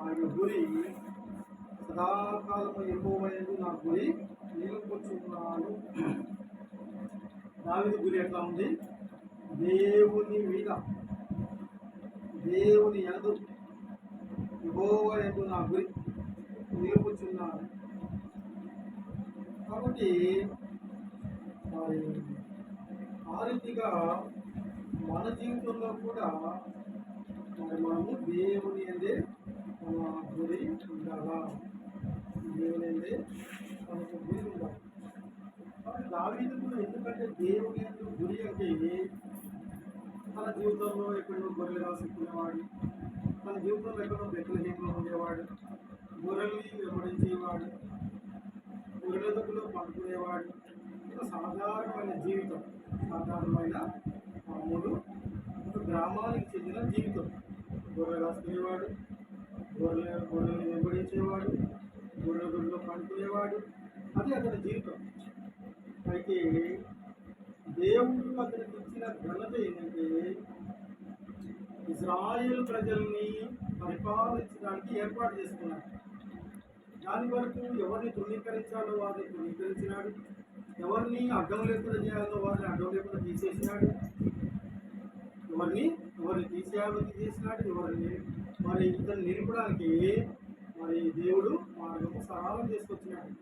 ఆయన గురి సదాకాలము ఎక్కువైనది నా గురి నిలుపుచున్నాను దావిది గురి ఎట్లా ఉంది? దేవుని మీద దేవుని యందు యెహోవా నా గురి నిలుపుచున్నాను కాబట్టి మరి ఆ రీతిగా మన జీవితంలో కూడా మరి మనము దేవుని అందే మాధురి గురి ఉండాలా దేవుని అందే మనకు గురి దావీదు ఎందుకంటే దేవుడి గురి అంటే తన జీవితంలో ఎక్కడో గొర్రెలు రాసుకునేవాడు తన జీవితంలో ఎక్కడో బెక్కలహీనంలో ఉండేవాడు గొర్రెల్ని వెంబడించేవాడు గొర్రెల దగ్గరలో పండుకునేవాడు ఒక సాధారణమైన జీవితం సాధారణమైన మామూలు ఒక గ్రామానికి చెందిన జీవితం. గొర్రెలు రాసుకునేవాడు గొర్రెల గొర్రెలు వెంబడించేవాడు గొర్రెల గుడిలో పండుకునేవాడు. అది అతని జీవితం. అయితే దేవుడు అతనికి ఇచ్చిన ఘనత ఏంటంటే ఇజ్రాయేల్ ప్రజల్ని పరిపాలించడానికి ఏర్పాటు చేసుకున్నాడు దాని వరకు ఎవరిని తృణీకరించాలో వారిని తృణీకరించినాడు ఎవరిని అడ్డం లేకుండా చేయాలో వారిని అడ్డం లేకుండా తీసేసినాడు. ఎవరిని ఎవరు తీసేయాలని తీసేసినాడు ఎవరిని? మరి ఇతను నిలపడానికి మరి దేవుడు మార్గము సరళం చేసుకొచ్చినాడు.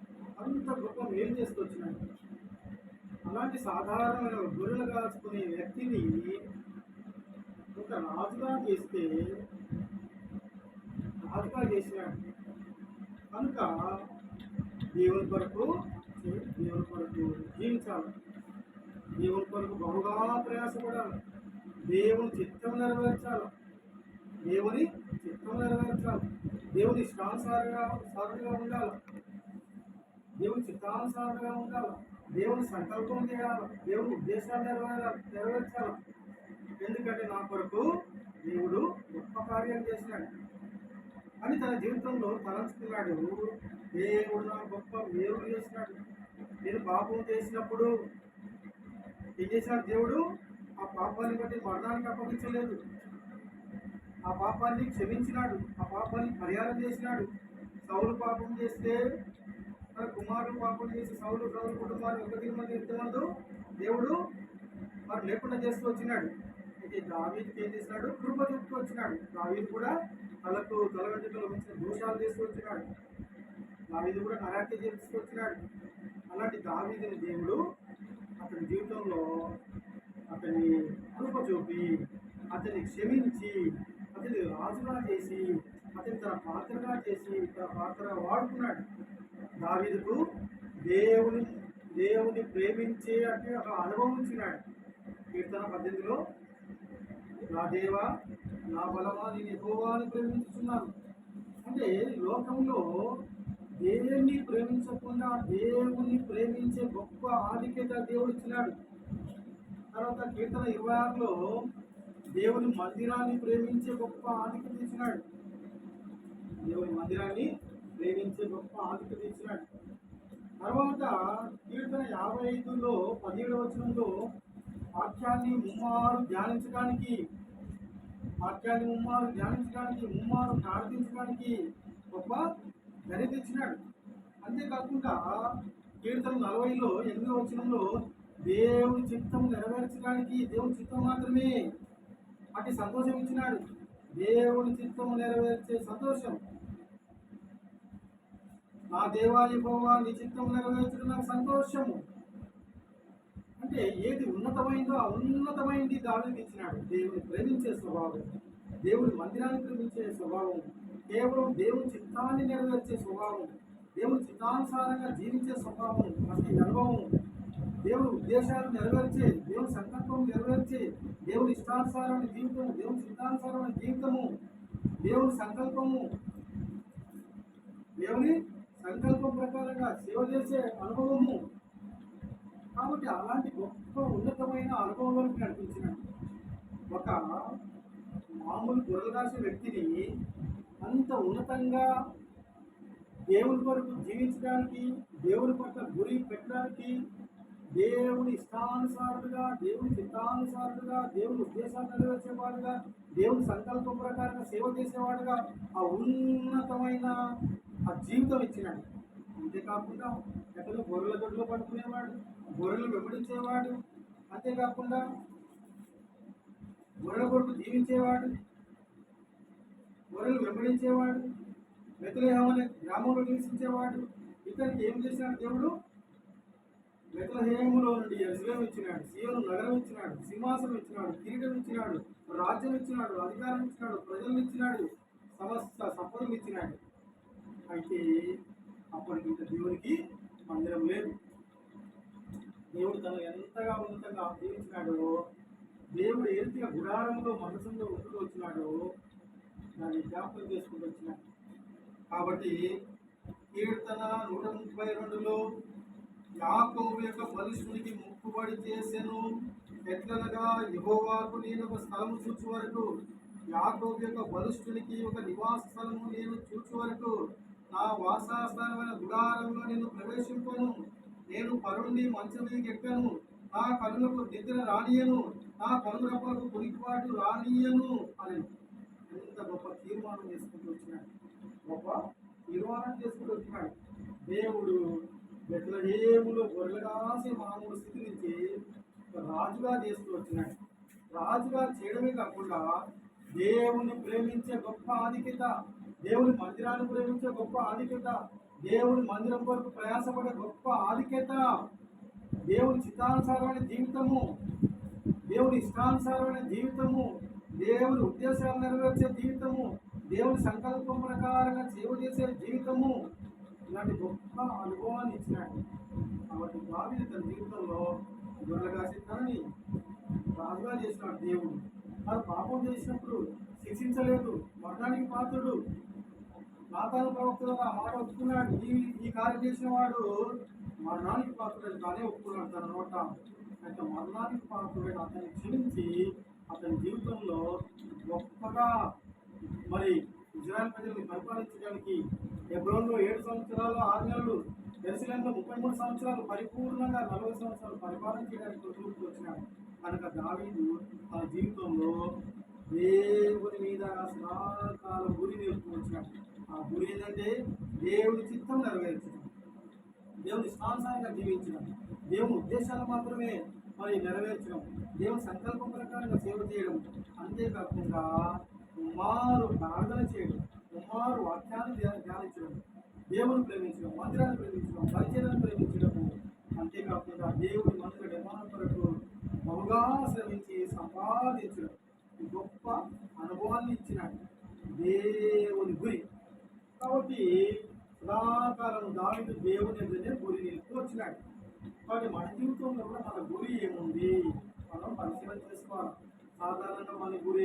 అంత గొప్ప మేలు చేసుకొచ్చినాడు. అలాంటి సాధారణమైన గొర్రెలు కాల్చుకునే వ్యక్తిని ఒక రాజుగా చేస్తే రాజుగా చేసినాడు. కనుక దేవుని కొరకు దేవుని కొరకు జీవించాలి. దేవుని కొరకు బహుగా ప్రయాసపడాలి. దేవుని చిత్తం నెరవేర్చాలి. దేవుని చిత్తం నెరవేర్చాలి. దేవుని ఇష్టానుసారంగా సారుగా ఉండాలి. దేవుని చిత్తానుసారంగా ఉండాలి. దేవుని సంకల్పం చేయాలి. దేవుని ఉద్దేశాలు నెరవేరాలి నెరవేర్చాలి. ఎందుకంటే నా కొరకు దేవుడు గొప్ప కార్యం చేసినాడు అని తన జీవితంలో తలంచుకున్నాడు. దేవుడు నా గొప్ప మేలు చేసినాడు నేను పాపం చేసినప్పుడు ఏం చేశాడు దేవుడు? ఆ పాపాన్ని బట్టి మరణానికి అప్పగించలేదు. ఆ పాపాన్ని క్షమించినాడు. ఆ పాపాన్ని పరిహారం చేసినాడు. సౌలు పాపం చేస్తే తన కుమారుడు పాపం చేసి సౌలు సౌలు కుటుంబాన్ని ఒకటి మంది ఎంతమంది దేవుడు మరి లేకుండా చేస్తూ వచ్చినాడు. అయితే దావీదుకి ఏం చేసినాడు? కృప చూపుతూ వచ్చినాడు. దావీది కూడా తలకు తల వెంట్రుకలు దోషాలు చేస్తూ తీసుకొచ్చినాడు దావీది కూడా నరాటి చేసుకొచ్చినాడు అలాంటి దావీదిని దేవుడు అతని జీవితంలో అతన్ని కృప చూపి అతన్ని క్షమించి అతని రాజుగా చేసి అతని తన పాత్రగా చేసి తన పాత్ర వాడుకున్నాడు. దావీదుకు దేవుని దేవుని ప్రేమించే అంటే ఒక అనుభవం ఇచ్చినాడు కీర్తన పద్ధతిలో నా దేవా నా బలమా నేను ఎక్కువని ప్రేమించుతున్నాను అంటే లోకంలో దేవుణ్ణి ప్రేమించకుండా దేవుణ్ణి ప్రేమించే గొప్ప ఆధిక్యత దేవుడు ఇచ్చినాడు. తర్వాత కీర్తన ఇరవై ఆరులో దేవుని మందిరాన్ని ప్రేమించే గొప్ప ఆధిక్యత ఇచ్చినాడు దేవుని మందిరాన్ని ప్రేమించే గొప్ప ఆధిక్యత ఇచ్చినాడు తర్వాత కీర్తన యాభై ఐదులో పదిహేడు వచనంలో వాక్యాన్ని ముమ్మారు ధ్యానించడానికి వాక్యాన్ని ముమ్మారు ధ్యానించడానికి ముమ్మారు ప్రార్థించడానికి గొప్ప ధరి ఇచ్చినాడు అంతేకాకుండా కీర్తన నలభైలో ఎనిమిదో వచనంలో దేవుని చిత్తం నెరవేర్చడానికి దేవుని చిత్తం మాత్రమే అటు సంతోషం ఇచ్చినాడు. దేవుని చిత్తం నెరవేర్చే సంతోషం. నా దేవాది భోవా నీ చిత్తం నెరవేర్చడం నాకు సంతోషము. అంటే ఏది ఉన్నతమైందో ఆ ఉన్నతమైనది దావికి ఇచ్చినాడు దేవుని ప్రేమించే స్వభావం దేవుని మందిరాన్ని ప్రేమించే స్వభావం కేవలం దేవుని చిత్తాన్ని నెరవేర్చే స్వభావం దేవుని చిత్తానుసారంగా జీవించే స్వభావం అసలు అనుభవం దేవుని ఉద్దేశాలు నెరవేర్చి దేవుని సంకల్పం నెరవేర్చి దేవుని ఇష్టానుసారమైన జీవితము దేవుని చిత్తానుసారమైన జీవితము దేవుని సంకల్పము దేవుని సంకల్పం ప్రకారంగా సేవ చేసే అనుభవము. కాబట్టి అలాంటి గొప్ప ఉన్నతమైన అనుభవంలోకి నడిపించిన ఒక మామూలు గొర్రెలు రాసే వ్యక్తిని అంత ఉన్నతంగా దేవుని కొరకు జీవించడానికి దేవుని పట్ల గురి పెట్టడానికి దేవుని ఇష్టానుసారులుగా దేవుని చిత్తానుసారులుగా దేవుని ఉద్దేశాలు నెరవేర్చేవాడుగా దేవుని సంకల్పం ప్రకారంగా సేవ చేసేవాడుగా ఆ ఉన్నతమైన ఆ జీవితం ఇచ్చినాడు. అంతేకాకుండా ఎక్కడ గొర్రెల దొడ్లో పడుకునేవాడు గొర్రెలు వెంబడించేవాడు అంతేకాకుండా గొర్రెల కొరకు జీవించేవాడు గొర్రెలు వెంబడించేవాడు బెతలేహం అనే గ్రామంలో నివసించేవాడు. ఇతనికి ఏం చేసినాడు దేవుడు? బెతలహేములో నుండి ఎరుసలేం ఇచ్చినాడు సీయోను నగరం ఇచ్చినాడు సింహాసనం ఇచ్చినాడు కిరీటం ఇచ్చినాడు రాజ్యం ఇచ్చినాడు అధికారం ఇచ్చినాడు ప్రజలను ఇచ్చినాడు సమస్త సంపదలు ఇచ్చినాడు. అయితే అప్పటికి ఇంత దేవునికి మందిరం లేదు. దేవుడు తను ఎంతగా ఉన్నతంగా జీవించినాడో దేవుడు ఏ గుడారంలో మనసులో ఉంటూ వచ్చినాడో దాన్ని జ్ఞాపకం చేసుకుంటూ వచ్చినాడు. కాబట్టి కీర్తన నూట ముప్పై రెండులో యాకోబు యొక్క బలిష్ఠునికి ముక్కుబడి చేసెను. ఎట్లనగా యహోవాకు నేను ఒక స్థలము చూచు వరకు యాకోబు యొక్క బలిష్ఠునికి ఒక నివాస స్థలము నేను చూచు వరకు నా వాసాస్థానమైన గుడారంలో నేను ప్రవేశింపను. నేను పరుణ్ణి మంచం మీదకి ఎక్కను నా కనులకు నిద్ర రానియను. నా కనురపలకు పురికిపాటు రానియను. అని ఎంత గొప్ప తీర్మానం చేసుకుంటూ వచ్చినాడు. గొప్ప తీర్మానం చేసుకుంటూ వచ్చినాడు. దేవుడు బెట్లహేములో గొర్రెలగాసి మామూలు స్థితి నుంచి రాజుగా చేస్తూ వచ్చినాడు. రాజుగా చేయడమే కాకుండా దేవుని ప్రేమించే గొప్ప ఆధిక్యత దేవుని మందిరాన్ని ప్రేమించే గొప్ప ఆధిక్యత దేవుని మందిరం కొరకు ప్రయాసపడే గొప్ప ఆధిక్యత దేవుని చిత్తానుసారమైన జీవితము దేవుని ఇష్టానుసారమైన జీవితము దేవుని ఉద్దేశాలు నెరవేర్చే జీవితము దేవుని సంకల్పం ప్రకారంగా సేవ చేసే జీవితము ఇలాంటి గొప్ప అనుభవాన్ని ఇచ్చినాడు. కాబట్టి దావీదు తన జీవితంలో గొర్రెలుగా తనని రాజుగా చేసినాడు దేవుడు. వారు పాపం చేసినప్పుడు శిక్షించలేదు. మరణానికి పాత్రుడు. నాతాల ప్రవక్తలు మాట ఒప్పుకున్నాడు. ఈ ఈ కార్యం చేసిన వాడు మరణానికి పాత్రుడు కానీ ఒప్పుకున్నాడు తన నోట. అయితే మరణానికి పాత్రుడైన అతన్ని క్షమించి అతని జీవితంలో గొప్పగా మరి ఇజ్రాయల్ ప్రజల్ని పరిపాలించడానికి ఎబ్రోన్లో ఏడు సంవత్సరాలు ఆరు నెలలు ఎరుసలేంలో ముప్పై మూడు సంవత్సరాలు పరిపూర్ణంగా నలభై సంవత్సరాలు పరిపాలించడానికి తూర్పు వచ్చినాడు కనుక దావీదు తన జీవితంలో దేవుని మీద సదాకాలం గురి నేర్చుకుని ఆ గురి ఏంటంటే దేవుడి చిత్తం నెరవేర్చడం. దేవుని ఇష్టానుసారంగా జీవించడం. దేవుని ఉద్దేశాలు మాత్రమే మరి నెరవేర్చడం. దేవుని సంకల్పం ప్రకారంగా సేవ చేయడం. అంతేకాకుండా కుమారు ప్రార్థన చేయడం కుమారు వాక్యాన్ని ధ్యానించడం దేవుని ప్రేమించడం మందిరాన్ని ప్రేమించడం పరిచయాన్ని ప్రేమించడము అంతేకాకుండా దేవుని మనుషుల నిర్మాణం కొరకు బహుగా శ్రమించి సంపాదించడం. గొప్ప అనుభవాన్ని ఇచ్చినాడు దేవుని గురి. కాబట్టి సదాకాలం దావిడు దేవుని ఎదుటే గురి నిలుపుకొచ్చినాడు కాబట్టి మన జీవితంలో కూడా మన గురి ఏముంది? మనం పరిశీలన చేసుకోవాలి. సాధారణంగా మన గురి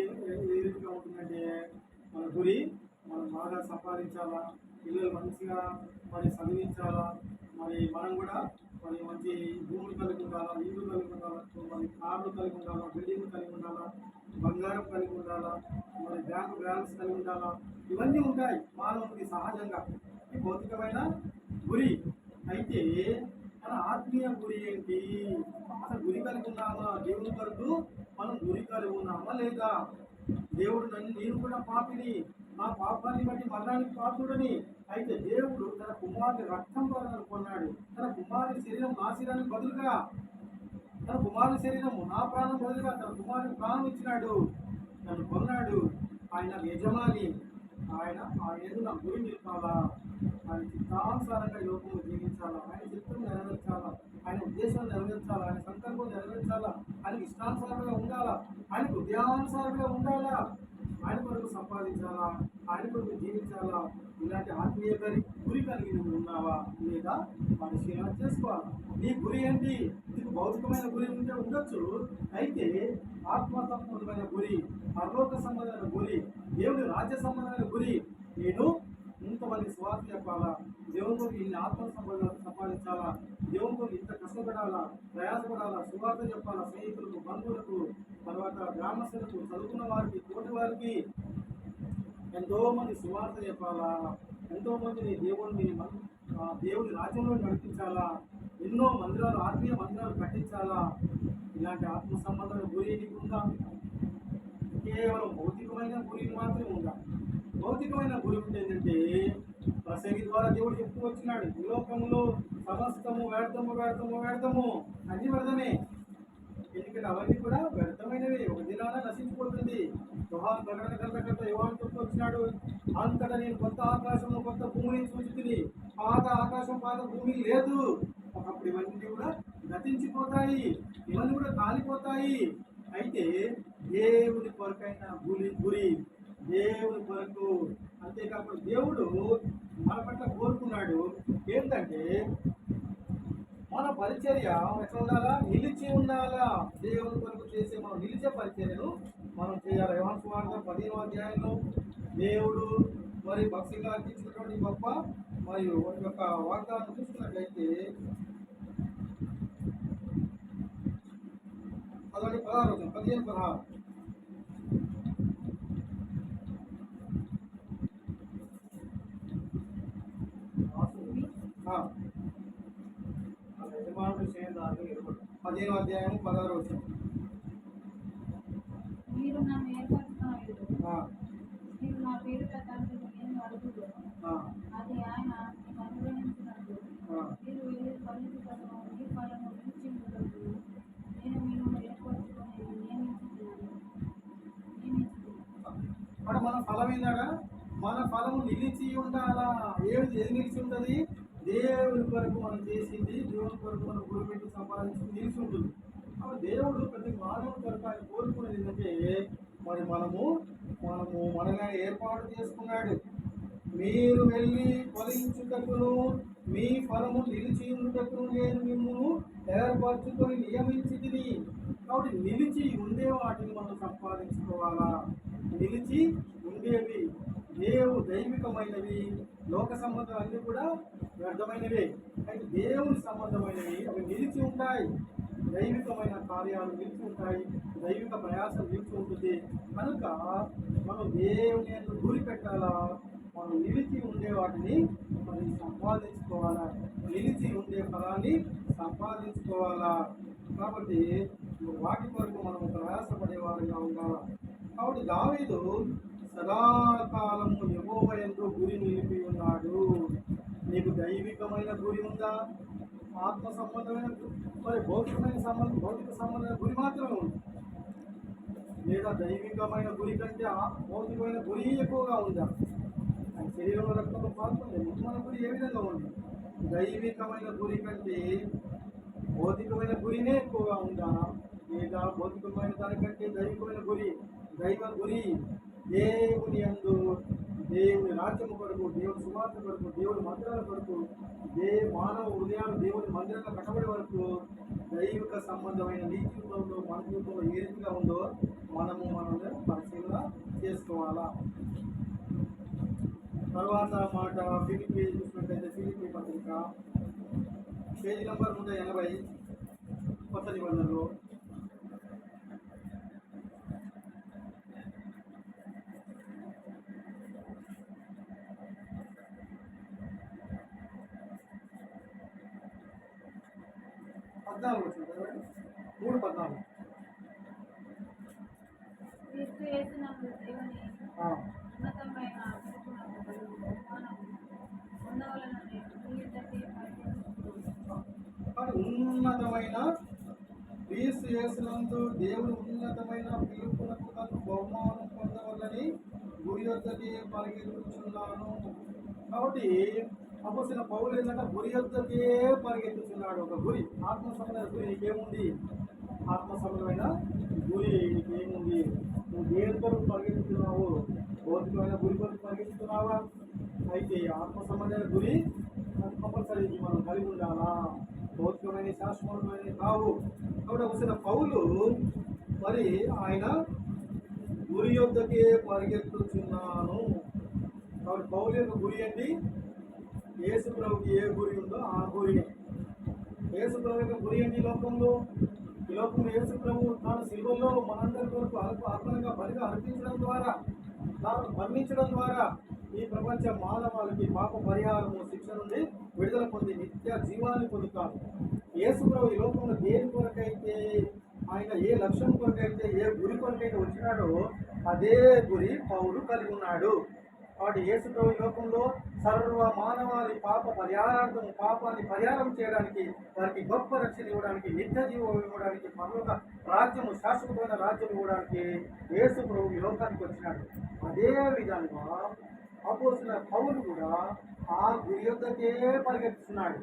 గురి మనం బాగా సంపాదించాలా? పిల్లలు మంచిగా మరి చదివించాలా? మరి మనం కూడా మరి మంచి భూములు కలిగి ఉండాలా? ఇల్లు కలిగి ఉండాలా? మరి కార్లు కలిగి ఉండాలా? బిల్డింగ్ కలిగి ఉండాలా? బంగారం కలిగి ఉండాలా? మరి బ్యాంకు బ్యాలెన్స్ కలిగి ఉండాలా? ఇవన్నీ ఉంటాయి మానవునికి సహజంగా. ఈ భౌతికమైన గురి అయితే మన ఆత్మీయ గురి ఏంటి? అసలు గురి కలిగి ఉన్నామా? దేవుని కొరకు మనం గురి కలిగి ఉన్నామా లేదా? దేవుడు నన్ను నేను కూడా పాపిని మా పాపాన్ని బట్టి మరణానికి పాత్రుడని. అయితే దేవుడు తన కుమారుని రక్తం ద్వారా కొన్నాడు. తన కుమారుని శరీరం నా శరీరానికి బదులుగా తన కుమారుని శరీరం నా ప్రాణం బదులుగా తన కుమారుని ప్రాణం ఇచ్చినాడు. నన్ను కొన్నాడు. ఆయన యజమాని. ఆయన ఆయన ఏదో నా గురి నిలపాలా ఆయన చిత్తానుసారంగా లోకంలో జీవించాలా? ఆయన చిత్తం నెరవేర్చాలా? ఆయన ఉద్దేశం నెరవేర్చాలా? ఆయన సంకల్పం నెరవేర్చాలా? ఆయన ఇష్టానుసారంగా ఉండాలా ఉండాలా? ఆయన కొరకు సంపాదించాలా? ఆయన కొరకు జీవించాలా? ఇలాంటి ఆత్మీయ గురి కలిగి నువ్వు ఉన్నావా? లేదా పరిశీలన చేసుకోవాలి? నీ గురి ఏంటి? నీకు భౌతికమైన గురి ఉంటే ఉండొచ్చు. అయితే ఆత్మ సంబంధమైన గురి పరలోక సంబంధమైన గురి దేవుని రాజ్య సంబంధమైన గురి నేను ఇంతమంది స్వార్థ చెప్పాలా? దేవునితో ఇన్ని ఆత్మ సంపాద సంపాదించాలా దేవునితో ఇంత కష్టపడాలా? ప్రయాసపడాలా? సువార్త చెప్పాలా? స్నేహితులకు బంధువులకు తర్వాత గ్రామస్తులకు చదువుకున్న వారికి తోటి వారికి ఎంతో మంది సువార్త చెప్పాలా? ఎంతో మందిని దేవుడిని దేవుని రాజ్యంలో నడిపించాలా? ఎన్నో మందిరాలు ఆత్మీయ మందిరాలు కట్టించాలా? ఇలాంటి ఆత్మ సంబంధమైన గురి నీకు ఉందా? కేవలం భౌతికమైన గురిని మాత్రమే ఉండాలి భౌతికమైన గురి ఉంటే ఏంటంటే ప్రసంగి ద్వారా దేవుడు చెప్తూ వచ్చినాడు ఈ లోకంలో సమస్తము వ్యర్థము వ్యర్థము వ్యర్థము అన్ని వ్యర్థమే ఎందుకంటే అవన్నీ కూడా వ్యర్థమైనవి ఒక దినాన నశించిపోతుంది. యోహాన్ ప్రకటన గ్రంథకర్త యోహాన్ చెప్తూ వచ్చినాడు? అంతటా నేను కొత్త ఆకాశము కొత్త భూమిని చూచుతుంది పాత ఆకాశం పాత భూమి లేదు. ఒకప్పుడు ఇవన్నీ కూడా గతించిపోతాయి. ఇవన్నీ కూడా కాలిపోతాయి. అయితే దేవుని కొరకైన గురి గురి దేవుని కొరకు. అంతేకాకుండా దేవుడు మన పట్ల కోరుకున్నాడు. ఏంటంటే మన పరిచర్య ఎట్లా ఉండాలా? నిలిచి ఉండాలా? దేవుని కొరకు చేసే మనం నిలిచే పరిచర్యను మనం చేయాలి? యోహాను సువార్త పదిహేను అధ్యాయంలో దేవుడు మరి భక్తి గారికి గొప్ప మరియు వాటి యొక్క వాగ్దానం చూసుకున్నట్లయితే పదహారు పదహారు పదిహేను పదహారు. ఆ, ఎరుగడు పదిహేను అధ్యాయం పదహారు వచ్చింది మీరు నన్ను ఏర్పరచుకున్నారు మీరు నా అడుగుదు అది ఆయన మీకు అనుగ్రహించినట్టు ఆ. మీరు వెళ్ళి నేను మిమ్మల్ని ఏర్పరచుకొని నియమించుతున్నాను నియమించుతున్నాను అక్కడ మన ఫలం ఏందగా మన ఫలము నిలిచి ఉండాలా? ఏది ఏది నిలిచి ఉంటుంది? మనం చేసింది దేవుని కొరకు మనం గురిపెట్టి సంపాదించి తీసుకుంటుంది. కాబట్టి దేవుడు ప్రతి మానవుని కొరకు ఆయన కోరుకునేది ఏంటంటే మరి మనము మనము మనగా ఏర్పాటు చేసుకున్నాడు. మీరు వెళ్ళి ఫలించుటకును మీ ఫలము నిలిచి ఉండుటకును నేను మిమ్మల్ని ఏర్పరచుకొని నియమించింది కాబట్టి నిలిచి ఉండే వాటిని మనం సంపాదించుకోవాలా? నిలిచి ఉండేవి. దేవు దైవికమైనవి లోక సంబంధం అన్నీ కూడా వ్యర్థమైనవే. దేవుని సంబంధమైనవి అవి నిలిచి ఉంటాయి. దైవికమైన కార్యాలు నిలిచి ఉంటాయి. దైవిక ప్రయాసం నిలిచి ఉంటుంది. కనుక మనం దేవుని యందు గురి పెట్టాలా? మనం నిలిచి ఉండే వాటిని మనం సంపాదించుకోవాలా? నిలిచి ఉండే ఫలాన్ని సంపాదించుకోవాలా? కాబట్టి వాటి కొరకు మనం ప్రయాసపడేవారుగా ఉండాలా? కాబట్టి దావీదు సదాకాలము యహోవయందు గురి నిలిపి ఉన్నాడు. నీకు దైవికమైన గురి ఉందా? ఆత్మ సంబంధమైన మరి భౌతికమైన సంబంధం భౌతిక సంబంధమైన గురి మాత్రమే ఉంది. లేదా దైవికమైన గురి కంటే భౌతికమైన గురి ఎక్కువగా ఉందా? అది శరీరంలో రక్తంలో పాల్గొంది మన గురి ఏ విధంగా ఉంది? దైవికమైన గురి కంటే భౌతికమైన గురినే ఎక్కువగా ఉందా? లేదా భౌతికమైన దానికంటే దైవికమైన గురి దైవ గురి దేవుని అందు దేవుని రాజ్యము కొరకు దేవుని సువార్త కొరకు దేవుని మందిరాల కొరకు దే మానవ హృదయాలు దేవుని మందిరంగా కట్టబడే వరకు దైవిక సంబంధమైన నీతి రూపంలో మన రూపంలో ఏ రీతిగా ఉందో మనము మనల్ని పరిశీలన చేసుకోవాలా? తర్వాత మాట ఫిలిపి చూసినట్లయితే ఫిలిపి పత్రిక పేజీ నంబర్ నూట ఎనభై కొత్త నిబంధనలు. పద్నాలుగు వచ్చింది. మూడు పద్నాలుగు. ఉన్నతమైన క్రీస్తు యేసునందు దేవుని ఉన్నతమైన పిలుపునకు తను బహుమానం పొందవలని గురి యొద్దకి పరిగెత్తుచున్నాను. కాబట్టి అపోసిన పౌలు ఏంటంటే గురి యొద్దకే పరిగెత్తుతున్నాడు ఒక గురి ఆత్మ సమయంలో గురి నీకేముంది? ఆత్మ సంబంధమైన గురి నీకేముంది? నువ్వు దేని కొరకు పరిగెత్తుతున్నావు? భౌతికమైన గురి కొరకు పరిగెత్తుతున్నావా? అయితే ఆత్మ సంబంధమైన గురి కంపల్సరీ మనం కలిగి ఉండాలా? భౌతికమైన శాశ్వతమైన కావు. కాబట్టి వచ్చిన పౌలు మరి ఆయన గురి యొక్కకే పరిగెత్తుచున్నాను. కాబట్టి పౌలు యొక్క గురి అండి యేసు ప్రభుకి ఏ గురి ఉందో ఆ గురిని యేసు ప్రభు యొక్క గురి ఏంటి లోకంలో ఈ లోకంలో యేసు ప్రభు తాను శిల్వల్లో మనందరి కొరకు అల్ప అర్పణగా బలిగా అర్పించడం ద్వారా తాను మరణించడం ద్వారా ఈ ప్రపంచ మానవాళికి పాప పరిహారము శిక్ష నుండి విడుదల పొంది నిత్య జీవాన్ని పొందుతారు. యేసు ప్రభు ఈ లోకంలో దేని కొరకైతే ఆయన ఏ లక్ష్యం కొరకైతే ఏ గురి కొరకైతే వచ్చినాడో అదే గురి పౌరుడు కలిగి ఉన్నాడు. వాటి యేసు ప్రభు లోకంలో సర్వ మానవాళి పాప పరిహారార్థం పాపాన్ని పరిహారం చేయడానికి వారికి గొప్ప రక్షణ ఇవ్వడానికి నిత్య జీవం ఇవ్వడానికి పరలోక రాజ్యము శాశ్వతమైన రాజ్యం ఇవ్వడానికి యేసు ప్రభు ఈ లోకానికి వచ్చినాడు. అదే విధంగా అపోసిన పౌలు కూడా ఆ గురి యొక్కకే పరిగెత్తుతున్నాడు.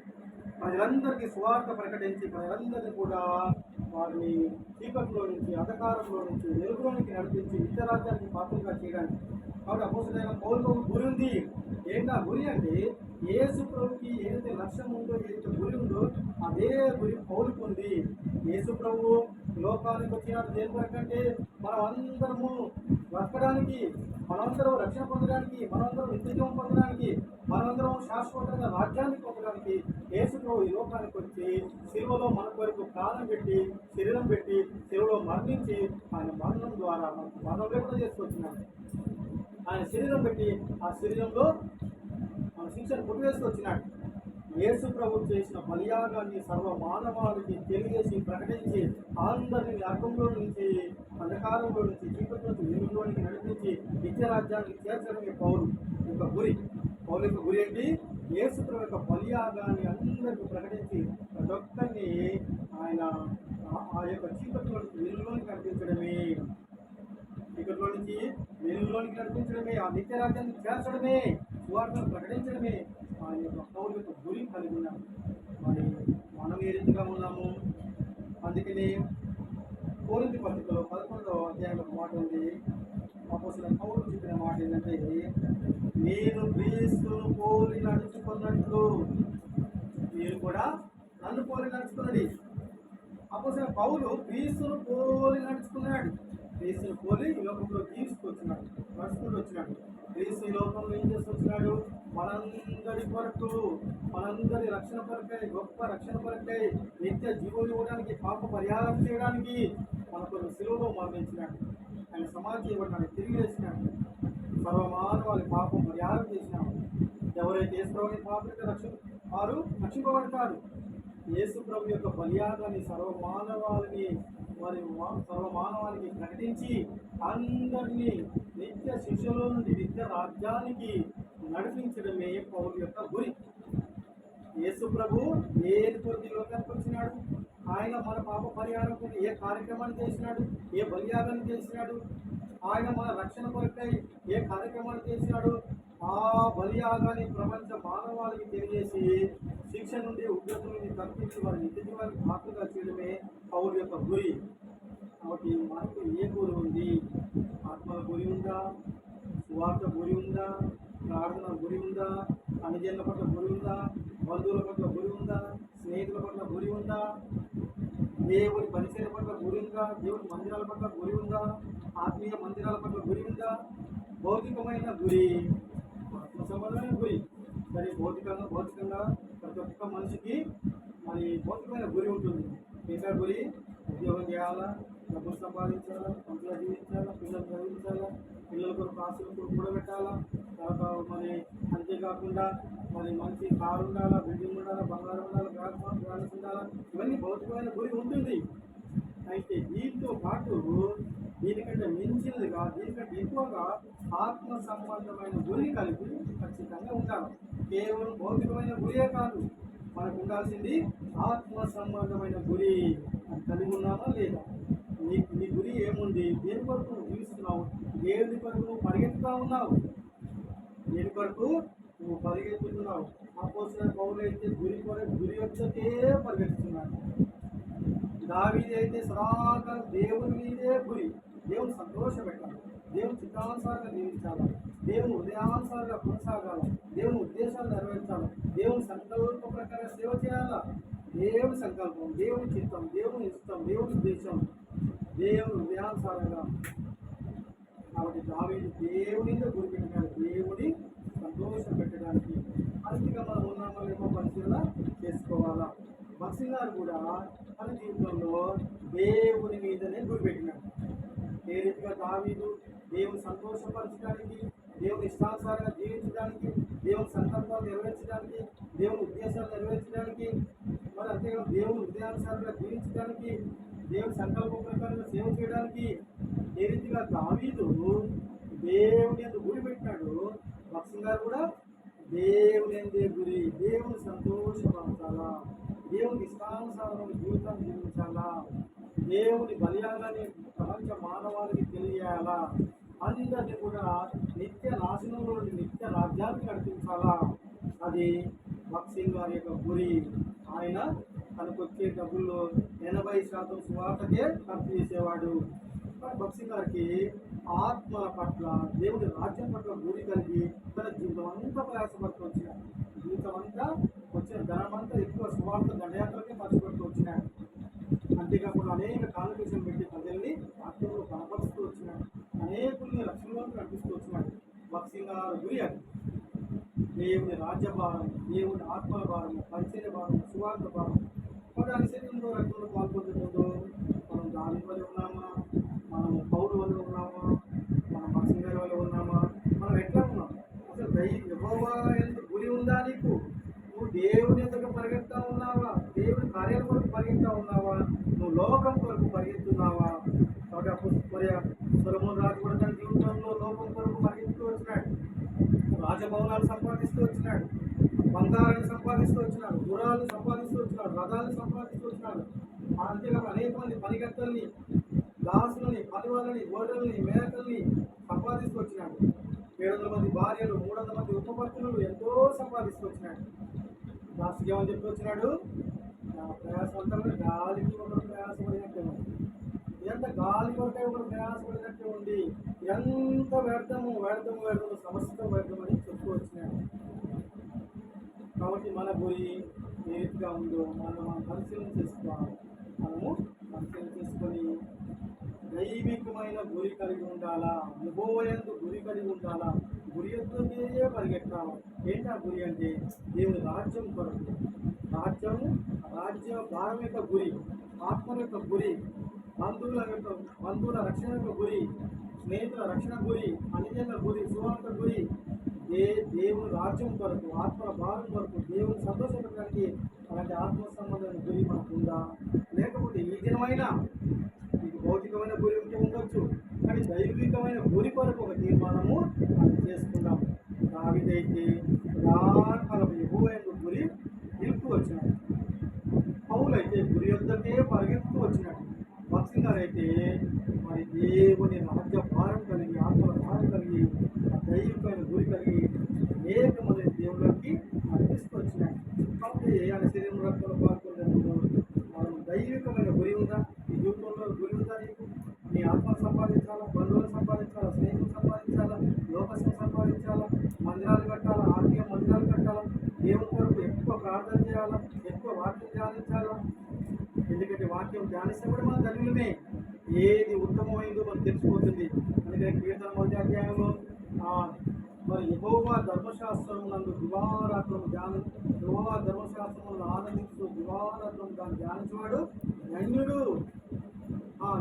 ప్రజలందరికీ స్వార్థ ప్రకటించి ప్రజలందరినీ కూడా వారిని చీకట్లో నుంచి అంధకారంలో నుంచి వెలుగులోనికి నడిపించి నిత్యరాజ్యానికి పాత్రగా చేయడానికి. కాబట్టి అపోసిన పౌరులకు గురి ఉంది. ఏంటా గురి అంటే ఏ శుప్రభుకి ఏదైతే లక్ష్యం ఉందో ఏదైతే గురి ఉందో అదే గురి పౌరుకు ఉంది. ఏ ప్రభు లోకానికి వచ్చిన దేని కొరకంటే మనం అందరము బ్రతకడానికి మనందరం రక్షణ పొందడానికి మనందరం నిత్యజీవం పొందడానికి మనందరం శాశ్వతంగా రాజ్యాన్ని పొందడానికి యేసులో ఈ లోకానికి వచ్చి శిలువలో మన కొరకు ప్రాణం పెట్టి శరీరం పెట్టి శిలువలో మరణించి ఆయన మరణం ద్వారా మనకు మరణం లేకుండా చేసుకొచ్చినాడు. ఆయన శరీరం పెట్టి ఆ శరీరంలో మన శిక్షను పుట్టివేసుకొచ్చినాడు యేసు ప్రభు చేసిన బలియాగాన్ని సర్వ మానవాళికి తెలియజేసి ప్రకటించి అందరిని అర్థంలో నుంచి అంధకారంలో నుంచి చీకటి నుంచి వెలుగులోనికి నడిపించి నిత్య రాజ్యాన్ని చేర్చడమే పౌరు యొక్క గురి. పౌరు యొక్క గురి ఏంటి? యేసు ప్రభు యొక్క బలియాగాన్ని అందరికీ ప్రకటించి ప్రతి ఒక్కరిని ఆయన ఆ- యొక్క చీకటిలో నుంచి వెలుగులోనికి నడిపించడమే. చీకటిలో నుంచి వెలుగులోనికి నడిపించడమే ఆ నిత్య రాజ్యాన్ని చేర్చడమే సువార్తను ప్రకటించడమే. ఆయన యొక్క పౌరు యొక్క గురి కలిగి ఉన్నాం. మరి మనం ఏ రీతిగా ఉన్నాము అందుకని కోరింది పత్రికలో పదకొండవ అధ్యాయంలో మాట ఉంది. అపోసిన పౌరు చెప్పిన మాట ఏంటంటే నేను క్రీస్తును పోలి నడుచుకున్నట్లు మీరు కూడా నన్ను పోలి నడుచుకున్నది. అపోసిన పౌలు క్రీస్తును పోలి నడుచుకున్నాడు. క్రీస్తును పోలి లోకంలో తీసుకొచ్చినాడు నడుచుకుంటూ వచ్చినాడు. క్రీస్తు ఈ లోకంలో ఏం చేసి వచ్చినాడు? మనందరి కొరకు మనందరి రక్షణ కొరకై గొప్ప రక్షణ కొరకై నిత్య జీవం ఇవ్వడానికి పాప పరిహారం చేయడానికి మన కొరకు సిలువలో మరణించినాడు. ఆయన సమాధి ఇవ్వడానికి తిరిగి వేసినాడు సర్వమానవాళి పాపం పరిహారం చేసినాడు. ఎవరైతే యేసుప్రభుని పాపం రక్షణ వారు రక్షింపబడతారు. యేసు ప్రభు యొక్క బలియాగాన్ని సర్వ మానవాళిని మరి మా- ప్రకటించి అందరినీ నిత్య శిష్యుల నుండి నిత్య రాజ్యానికి నడిపించడమే పౌరు యొక్క గురి. యేసు ప్రభు ఏది కొరకు లోకానికి వచ్చినాడు ఆయన మన పాప పరిహారం కొరకు ఏ కార్యక్రమాన్ని చేసినాడు? ఏ బలియాగాన్ని చేసినాడు? ఆయన మన రక్షణ కొరకై ఏ కార్యక్రమాన్ని చేసినాడు? ఆ బలియాగాన్ని ప్రపంచ మానవాళికి తెలియజేసి శిక్ష నుండి ఉగ్రత నుండి తప్పించి వారి నిత్య జీవానికి మాతృగా చేయడమే పౌరు యొక్క గురి. కాబట్టి మనకు ఏ గురి ఉంది? ఆత్మల గురి ఉందా? సువార్త గురి ఉందా? ప్రార్థన గురి ఉందా? అనుజన్ల పట్ల గురి ఉందా? బంధువుల పట్ల గురి ఉందా? స్నేహితుల పట్ల గురి ఉందా? దేవుని పరిచయం పట్ల గురి ఉందా? దేవుని మందిరాల పట్ల గురి ఉందా? ఆత్మీయ మందిరాల పట్ల గురి ఉందా? భౌతికమైన గురి అంతేకాకుండా మరి మంచి కారు ఉండాలా? బిల్డింగ్ ఉండాలా? బంగారం ఉండాలా? ప్లాట్ఫామ్ బ్యాలెన్స్ ఉండాలా? ఇవన్నీ భౌతికమైన గురి ఉంటుంది. అయితే దీంతో పాటు దీనికంటే మించినదిగా దీనికంటే ఎక్కువగా ఆత్మ సంబంధమైన గురి కలిపి ఖచ్చితంగా ఉండాలి. కేవలం భౌతికమైన గురియే కాదు మనకు ఉండాల్సింది ఆత్మ సంబంధమైన గురి అది కలిగి ఉన్నామా లేదా? నీ నీ గురి ఏముంది? దేని కొరకు నువ్వు జీవిస్తున్నావు? దేవుని కొరకు నువ్వు పరిగెత్తుతా ఉన్నావు? దేని కొరకు? నువ్వు పరిగెత్తుతున్నావు. అపోసిన పౌరులు అయితే గురి కొరకు గురి వచ్చకే పరిగెత్తుతున్నాడు దావీది అయితే సదాకాలం దేవుని మీదే గురి. దేవుని సంతోషపెట్టాలి. దేవుని చిత్తానుసారంగా జీవించాలి. దేవుని ఉదయానుసారంగా కొనసాగాలి. దేవుని ఉద్దేశాలు నెరవేర్చాలి. దేవుని సంకల్ప ప్రకారం సేవ చేయాలా? దేవుని సంకల్పం దేవుని చిత్తం దేవుని ఇష్టం దేవుని ఉద్దేశం. దేవుని ఉదయానుసారంగా కాబట్టి దావీది దేవుని గురి పెట్టాడు దేవుని సంతోషం పెట్టడానికి అందుకే మనం ఉన్నామో లేమో పరిశీలన చేసుకోవాలా భక్తి గారు తన జీవితంలో దేవుని మీదనే గురి దేవుని బలియాలని ప్రపంచ మానవాళికి తెలియాలా అందరినీ కూడా నిత్య నాశనంలో నిత్య రాజ్యాన్ని నడిపించాలా? అది భక్సింగ్ గారి యొక్క గురి. ఆయన తనకు వచ్చే డబ్బుల్లో ఎనభై శాతం సువార్తకే ఖర్చు చేసేవాడు. భక్సింగ్ గారికి ఆత్మల పట్ల దేవుని రాజ్యం పట్ల గురి కలిగి తన జీవితం అంతా ప్రయాసపడుతూ వచ్చినాడు జీవితం అంతా వచ్చిన ధనమంతా ఎక్కువ సువార్త దండయాత్రకే మర్చిపెడుతూ వచ్చినాడు అంతేకాకుండా అనేక కాన్వర్సేషన్ పెట్టి ప్రజల్ని వాక్యంలో కనపరుస్తూ వచ్చినాడు అనేకుల్ని రక్షణలోకి నడిపిస్తూ వచ్చినాడు భక్సింగారు గురి అది. దేవుని రాజ్యభారం దేవుని ఆత్మల భారము పరిచయ భారం. సువార్థ భారం కాబట్టి అనుసరించడంలో రకంలో పాల్పొందుతుందో మనం దాని వల్ల ఉన్నామా మనం పౌరు వల్ల ఉన్నామా మనం భక్సింగ్ గారి వల్ల ఉన్నామా మనం ఎట్లా ఉన్నాం అసలు దై యెహోవా ఎంత గురి ఉందా నీకు నువ్వు దేవుని ఎంతగా పరిగెత్తా ఉన్నావా దేవుని కార్యాల కొరకు పరిగెత్తా ఉన్నావా నువ్వు లోకం కొరకు పరిగెత్తున్నావా కాబట్టి అప్పుడు మరి సొలొమోను రాజు కూడా తన జీవితంలో లోకం కొరకు పరిగెత్తుతూ వచ్చినాడు రాజభవనాలు సంపాదిస్తూ వచ్చినాడు బంగారాన్ని సంపాదిస్తూ వచ్చినాడు గుర్రాలు సంపాదిస్తూ వచ్చినాడు రథాలు సంపాదిస్తూ వచ్చినాడు అంతేకాక అనేక మంది పనిగత్తల్ని దాసులని పనివాళ్ళని గోడల్ని మేకల్ని సంపాదిస్తూ వచ్చినాడు ఏడు వందల మంది భార్యలు మూడు వందల మంది ఉపపత్తులు ఎంతో సంపాదిస్తూ వచ్చినాడు లాస్ట్కి ఏమని చెప్పి వచ్చినాడు నా ప్రయాసం అంతా కూడా గాలికి ఒకరు ప్రయాసపడినట్టే ఉంది ఎంత గాలి కొరకై ఒకరు ప్రయాసపడినట్టే ఉంది ఎంత వ్యర్థము వ్యర్థము వ్యర్థము సమస్తం వ్యర్థమని చెప్తూ కాబట్టి మన గురి ఏ రీతిగా ఉందో మనం మనం పరిశీలన చేసుకోవాలి. మనము పరిశీలన చేసుకొని దైవికమైన గురి కలిగి ఉండాలా? విభోయందు గురి కలిగి ఉండాలా? గురి ఎత్తుకే పరిగెట్టాలి ఏంటి ఆ గురి అంటే? దేవుని రాజ్యం కొరకు. రాజ్యం రాజ్య భారం యొక్క గురి ఆత్మ యొక్క గురి బంధువుల బంధువుల రక్షణ గురి స్నేహితుల రక్షణ గురి అన్యజనుల గురి సువార్త గురి. ఏ దేవుని రాజ్యం కొరకు ఆత్మల భావం కొరకు దేవుని సంతోషపడడానికి అలాంటి ఆత్మ సంబంధమైన గురి మనకు ఉందా? లేకపోతే ఈ దినమైనా మీకు భౌతికమైన గురి ఉంటే ఉండొచ్చు కానీ దైవికమైన గురి కొరకు ఒక తీర్మానము మనం చేసుకుందాం. దావిదైతే ప్రధాన ఎక్కువైన గురి నిలుపు వచ్చినాడు పౌలైతే గురి యొద్దకే పరిగెత్తు వచ్చినాడు భక్సింగ్ గారు అయితే మరి దేవుని రాజ్య భారం కలిగి ఆత్మల భారం కలిగి ఆ దైవికమైన గురి కలిగి అనేక మంది దేవుళ్ళకి మరి తీసుకొచ్చినాడు కాబట్టి ఆయన శరీరం రక్తంలో పాల్గొనేందుకు మనం దైవికమైన గురి ఉందా ఈ జీవితంలో గురి ఉందా నీకు నీ ఆత్మ సంపాదించాలా బంధువులు సంపాదించాలా స్నేహితులు సంపాదించాలా లోకసం సంపాదించాలా మందిరాలు కట్టాలా ఆత్మీయ మందిరాలు కట్టాలా దేవుని కొరకు ఎక్కువ ప్రార్థన చేయాలా ఎక్కువ వాక్యం ధ్యానించాలా అనేటువంటి వాక్యం ధ్యానిస్తే కూడా మన ధన్యులమే ఏది ఉత్తమమైందో మనకు తెలిసిపోతుంది. అందుకని కీర్తన మొదటి అధ్యాయంలో మరి యహోవా ధర్మశాస్త్రం నందు దివారాత్రం ధ్యానం యహోవా ధర్మశాస్త్రం ఆనందిస్తూ దివారాత్రం దాన్ని ధ్యానించేవాడు ధన్యుడు.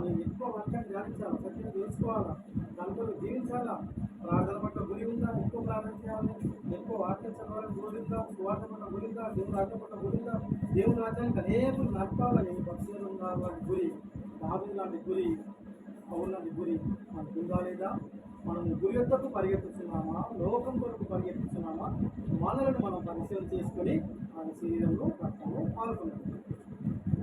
నేను ఎక్కువ వాక్యం ధ్యానించాలా? సత్యం తెలుసుకోవాలా? దాంట్లో జీవించాలా? ప్రార్థన పట్ల గురి ఉందా? ఎక్కువ ప్రార్థన చేయాలి? ఎక్కువ వాక్యం చదవాలని గురిందా సువార్త పట్ల గురిందా దేవుడు పట్ల గురిందా దేవుని రాజ్యానికి అనేకులు నడపాలని భక్తులు ఉన్నారు వాటి గురి దాబి లాంటి గురి పౌరు లాంటి గురి మనకు ఉందా లేదా? మనం గురి యొక్కకు పరిగెత్తుతున్నామా? లోకం కొరకు పరిగెత్తుతున్నామా? మనలను మనం పరిశీలన చేసుకొని మన శరీరంలో రక్తంలో పాల్గొన్నాం